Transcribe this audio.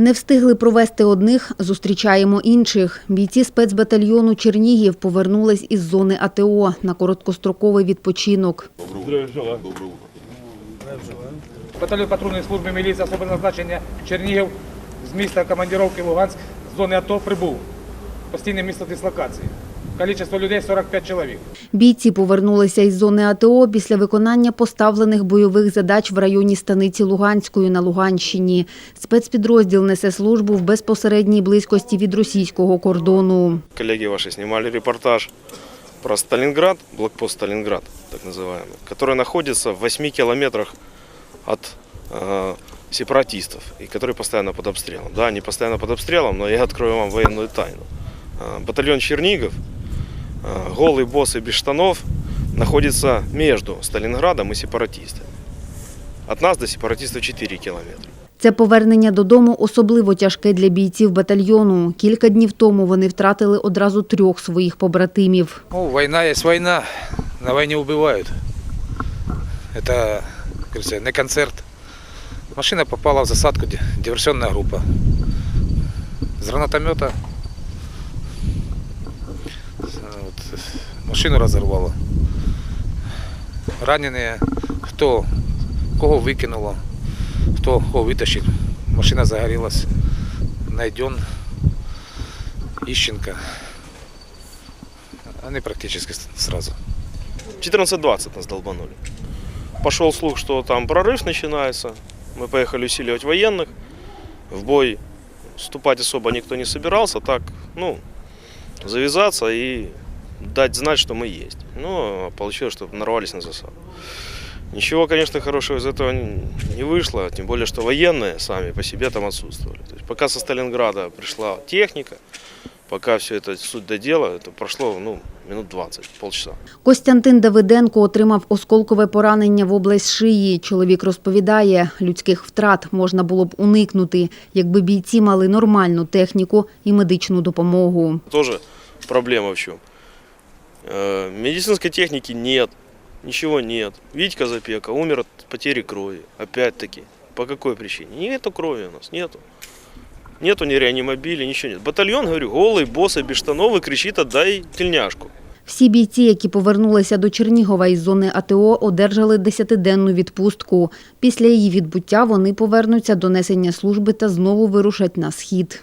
Не встигли провести одних, зустрічаємо інших. Бійці спецбатальйону Чернігів повернулись із зони АТО на короткостроковий відпочинок. Батальйон патрульної служби міліції особливого назначення Чернігів з міста командировки Луганськ з зони АТО прибув. Постійне місто дислокації. Кількість людей 45 чоловік. Бійці повернулися із зони АТО після виконання поставлених бойових задач в районі станиці Луганської на Луганщині. Спецпідрозділ несе службу в безпосередній близькості від російського кордону. Коллеги ваши снимали репортаж про Сталинград, блокпост Сталинград, так называемый, который находится в 8 километрах от э, сепаратистов и который постоянно под обстрелом. Да, они постоянно под обстрелом, но я открою вам военную тайну. Э, батальон Чернигов, э, голый босс и без штанов, находится между Сталинградом и сепаратистами. От нас до сепаратистов 4 километра. Це повернення додому особливо тяжке для бійців батальйону. Кілька днів тому вони втратили одразу трьох своїх побратимів. Ну, війна є війна, на війні вбивають. Це, не концерт. Машина попала в засадку, ди- диверсионная группа. З гранатомета машину разорвало. Раненые, хто кого викинуло, хто кого витащив. Машина загорелась. Найден Ищенко. Они практически сразу. 14.20 нас долбанули. Пошел слух, что там прорыв начинается. Мы поехали усиливать военных. В бой вступать особо никто не собирался. Так, ну, завязаться и дать знать, что мы есть. Ну, а получилось, что нарвались на засаду. Ничего, конечно, хорошего из этого н- не вышло, тем более, что военные сами по себе там отсутствовали. То есть пока со Сталинграда пришла техника, пока все это суть до дела, это прошло, ну, минут 20, полчаса. Костянтин Давиденко отримав осколкове поранення в область шиї. Чоловік розповідає, людських втрат можна було б уникнути, якби бійці мали нормальну техніку і медичну допомогу. Тоже проблема в чем? Э, Медицинской техники нет, ничего нет. Витька Запека умер от потери крови, опять-таки. По какой причине? Нету крови у нас, нету. Нету ни реанимобиля, ничего нет. Батальон, говорю, голый, босс, без штанов и кричит, отдай тельняшку. Всі бійці, які повернулися до Чернігова із зони АТО, одержали десятиденну відпустку. Після її відбуття вони повернуться до несення служби та знову вирушать на схід.